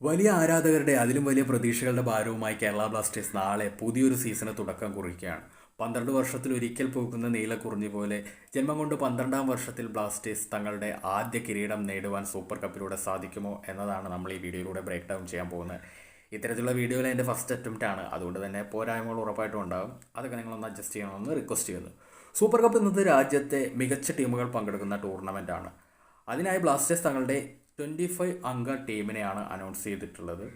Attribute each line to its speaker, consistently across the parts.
Speaker 1: വലിയ ആരാധകരുടെ അതിലും വലിയ പ്രതീക്ഷകളുടെ ഭാരവുമായി കേരള ബ്ലാസ്റ്റേഴ്സ് നാളെ പുതിയൊരു സീസണ് തുടക്കം കുറിക്കുകയാണ്. പന്ത്രണ്ട് വർഷത്തിൽ ഒരിക്കൽ പോകുന്ന നീലക്കുറിഞ്ഞി പോലെ ജന്മം കൊണ്ട് പന്ത്രണ്ടാം വർഷത്തിൽ ബ്ലാസ്റ്റേഴ്സ് തങ്ങളുടെ ആദ്യ കിരീടം നേടുവാൻ സൂപ്പർ കപ്പിലൂടെ സാധിക്കുമോ എന്നതാണ് നമ്മൾ ഈ വീഡിയോയിലൂടെ ബ്രേക്ക് ഡൗൺ ചെയ്യാൻ പോകുന്നത്. ഇത്തരത്തിലുള്ള വീഡിയോയിൽ എന്റെ ഫസ്റ്റ് അറ്റംപ്റ്റ് ആണ്. അതുകൊണ്ട് തന്നെ പോരായ്മകൾ ഉറപ്പായിട്ടും ഉണ്ടാകും. അതൊക്കെ നിങ്ങളൊന്ന് അഡ്ജസ്റ്റ് ചെയ്യണമെന്ന് റിക്വസ്റ്റ് ചെയ്യുന്നു. സൂപ്പർ കപ്പ് എന്നത് രാജ്യത്തെ മികച്ച ടീമുകൾ പങ്കെടുക്കുന്ന ടൂർണമെന്റ് ആണ്. അതിനായി ബ്ലാസ്റ്റേഴ്സ് തങ്ങളുടെ ട്വന്റി ഫൈവ് അംഗ ടീമിനെയാണ് അനൗൺസ് ചെയ്തിട്ടുള്ളത്.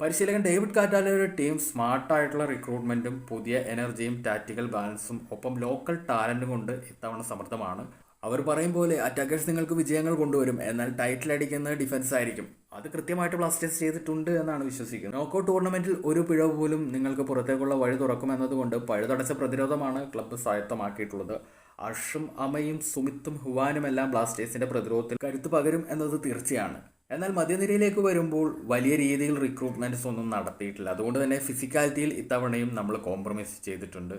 Speaker 1: പരിശീലകൻ ഡേവിഡ് കാറ്റാലയുടെ ടീം സ്മാർട്ടായിട്ടുള്ള റിക്രൂട്ട്മെന്റും പുതിയ എനർജിയും ടാക്റ്റിക്കൽ ബാലൻസും ഒപ്പം ലോക്കൽ ടാലന്റും കൊണ്ട് ഇത്തവണ സമർത്ഥമാണ്. അവർ പറയും പോലെ അറ്റാക്കേഴ്സ് നിങ്ങൾക്ക് വിജയങ്ങൾ കൊണ്ടുവരും. എന്നാൽ ടൈറ്റിൽ അടിക്കുന്നത് ഡിഫൻസ് ആയിരിക്കും. അത് കൃത്യമായിട്ട് ബ്ലാസ്റ്റേഴ്സ് ചെയ്തിട്ടുണ്ട് എന്നാണ് വിശ്വസിക്കുന്നത്. നോക്കൌട്ട് ടൂർണമെന്റിൽ ഒരു പിഴവ് പോലും നിങ്ങൾക്ക് പുറത്തേക്കുള്ള വഴി തുറക്കും എന്നതുകൊണ്ട് പഴുതടച്ച പ്രതിരോധമാണ് ക്ലബ്ബ് സ്വായത്തമാക്കിയിട്ടുള്ളത്. അർഷും അമയും സുമിത്തും ഹുവാനും എല്ലാം ബ്ലാസ്റ്റേഴ്സിന്റെ പ്രതിരോധത്തിൽ കരുത്ത് പകരും എന്നത് തീർച്ചയാണ്. എന്നാൽ മധ്യനിരയിലേക്ക് വരുമ്പോൾ വലിയ രീതിയിൽ റിക്രൂട്ട്മെന്റ്സ് ഒന്നും നടത്തിയിട്ടില്ല. അതുകൊണ്ട് തന്നെ ഫിസിക്കാലിറ്റിയിൽ ഇത്തവണയും നമ്മൾ കോംപ്രമൈസ് ചെയ്തിട്ടുണ്ട്.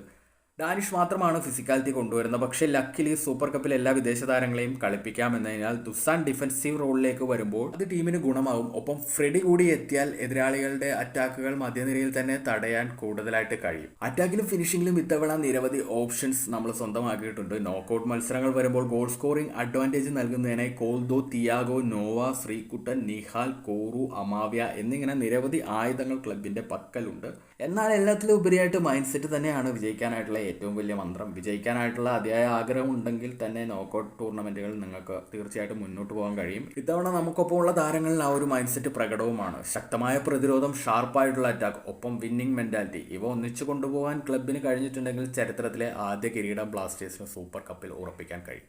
Speaker 1: ഡാനിഷ് മാത്രമാണ് ഫിസിക്കാലിറ്റി കൊണ്ടുവരുന്നത്. പക്ഷേ ലക്കിലി സൂപ്പർ കപ്പിൽ എല്ലാ വിദേശ താരങ്ങളെയും കളിപ്പിക്കാമെന്നതിനാൽ ദുസാൻ ഡിഫൻസീവ് റോളിലേക്ക് വരുമ്പോൾ അത് ടീമിന് ഗുണമാകും. ഒപ്പം ഫ്രെഡി കൂടി എത്തിയാൽ എതിരാളികളുടെ അറ്റാക്കുകൾ മധ്യനിരയിൽ തന്നെ തടയാൻ കൂടുതലായിട്ട് കഴിയും. അറ്റാക്കിലും ഫിനിഷിംഗിലും ഇത്തവണ നിരവധി ഓപ്ഷൻസ് നമ്മൾ സ്വന്തമാക്കിയിട്ടുണ്ട്. നോക്കൌട്ട് മത്സരങ്ങൾ വരുമ്പോൾ ഗോൾ സ്കോറിംഗ് അഡ്വാന്റേജ് നൽകുന്നതിനായി Koldo Thiago Noah Sreekuttan Nihal Korou അമാവ്യ എന്നിങ്ങനെ നിരവധി ആയുധങ്ങൾ ക്ലബിന്റെ പക്കലുണ്ട്. എന്നാൽ എല്ലാത്തിലും ഉപരിയായിട്ട് മൈൻഡ് സെറ്റ് തന്നെയാണ് വിജയിക്കാനായിട്ടുള്ള ഏറ്റവും വലിയ മന്ത്രം. വിജയിക്കാനായിട്ടുള്ള അതിയായ ആഗ്രഹം ഉണ്ടെങ്കിൽ തന്നെ നോക്കൗട്ട് ടൂർണമെന്റുകൾ നിങ്ങൾക്ക് തീർച്ചയായിട്ടും മുന്നോട്ട് പോകാൻ കഴിയും. ഇത്തവണ നമുക്കൊപ്പമുള്ള താരങ്ങളിൽ ആ ഒരു മൈൻഡ് സെറ്റ് പ്രകടവുമാണ്. ശക്തമായ പ്രതിരോധം ഷാർപ്പായിട്ടുള്ള അറ്റാക്ക് ഒപ്പം വിന്നിംഗ് മെന്റാലിറ്റി ഇവ ഒന്നിച്ചു കൊണ്ടുപോകാൻ ക്ലബിന് കഴിഞ്ഞിട്ടുണ്ടെങ്കിൽ ചരിത്രത്തിലെ ആദ്യ കിരീടം ബ്ലാസ്റ്റേഴ്സിന് സൂപ്പർ കപ്പിൽ ഉറപ്പിക്കാൻ കഴിയും.